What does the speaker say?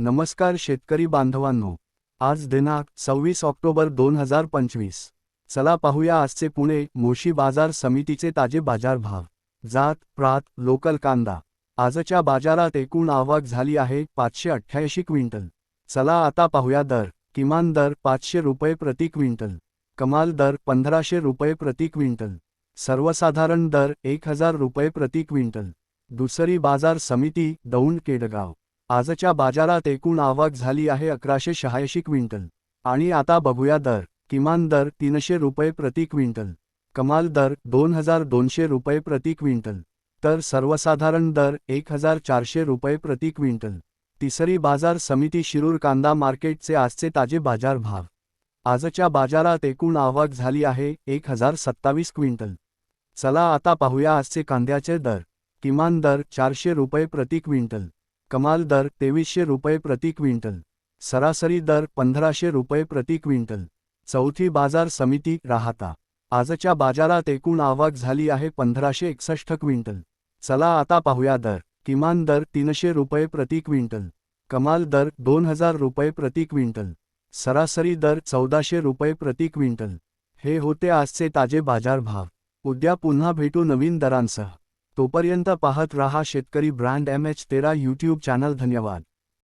नमस्कार शेतकरी बांधवांनो. आज दिनांक सव्वीस ऑक्टोबर दोन हजार पंचवीस. चला पाहूया आजचे पुणे मोशी बाजार समितीचे ताजे बाजारभाव. जात प्रात लोकल कांदा. आजच्या बाजारात एकूण आवक झाली आहे पाचशे अठ्ठ्याऐंशी क्विंटल. चला आता पाहूया दर. किमान दर पाचशे रुपये प्रति क्विंटल. कमाल दर पंधराशे रुपये प्रति क्विंटल. सर्वसाधारण दर एक हजार रुपये प्रति क्विंटल. दुसरी बाजार समिती दौंड केडगाव. आजच्या बाजारात एकूण आवक झाली आहे अकराशे शहाऐंशी क्विंटल. आणि आता बघूया दर. किमान दर तीनशे रुपये प्रति क्विंटल. कमाल दर दोन हजार दोनशे रुपये प्रति क्विंटल. तर सर्वसाधारण दर एक हजार चारशे रुपये प्रति क्विंटल. तिसरी बाजार समिती शिरूर कांदा मार्केटचे आजचे ताजे बाजार भाव आजच्या बाजारात एकूण आवक झाली आहे एक हजार सत्तावीस क्विंटल. चला आता पाहूया आजचे कांद्याचे दर. किमान दर चारशे रुपये प्रति क्विंटल. कमाल दर तेवीसशे रुपये प्रति क्विंटल. सरासरी दर पंधराशे रुपये प्रति क्विंटल. चौथी बाजार समिती राहता. आजच्या बाजारात एकूण आवक झाली आहे पंधराशे एकसष्ट क्विंटल. चला आता पाहूया दर. किमान दर तीनशे रुपये प्रति क्विंटल. कमाल दर दोन हजार रुपये प्रति क्विंटल. सरासरी दर चौदाशे रुपये प्रति क्विंटल. हे होते आजचे ताजे बाजारभाव उद्या पुन्हा भेटू नवीन दरांसह. तोपर्यंत पाहत रहा शेतकरी ब्रँड एम एच तेरा यूट्यूब चॅनल. धन्यवाद.